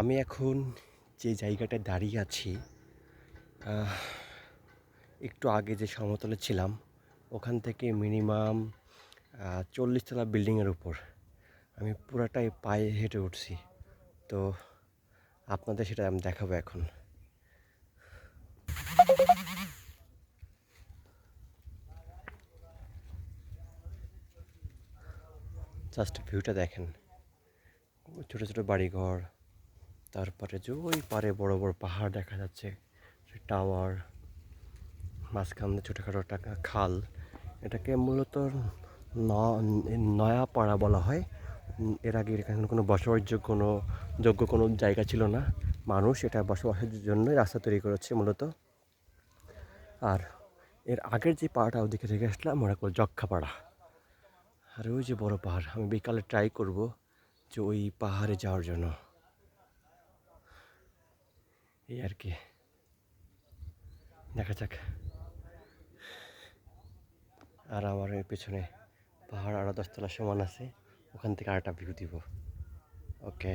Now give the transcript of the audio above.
আমি এখন যে জায়গাটায় দাঁড়িয়ে আছি একটু আগে যে সমতলে ছিলাম, ওখান থেকে মিনিমাম চল্লিশতলা বিল্ডিংয়ের উপর। আমি পুরাটাই পায়ে হেঁটে উঠছি। তো আপনাদের সেটা আমি দেখাবো এখন। জাস্ট ভিউটা দেখেন। ছোটো ছোটো বাড়িঘর তারপরে যে ওই পারে বড় বড় পাহাড় দেখা যাচ্ছে টাওয়ার, মাঝখান ছোটোখাটো একটা খাল, এটাকে মূলত ন- নয়াপাড়া বলা হয়। এর আগে এখানে কোনো বসবাসযোগ্য কোনো, যোগ্য কোনো জায়গা ছিল না। মানুষ এটা বসবাসের জন্য রাস্তা তৈরি করেছে মূলত। আর এর আগের যে পাড়াটা ওদিকে রেখে আসলাম ওরা করল যক্ষাপাড়া। আর ওই যে বড় পাহাড়, আমি বিকালে ট্রাই করব যে ওই পাহাড়ে যাওয়ার জন্য। এই আর কি। দেখা যাক। আর আমার পেছনে পাহাড় আরও দশতলা সমান আছে, ওখান থেকে আরেকটা ভিউ দিব। ওকে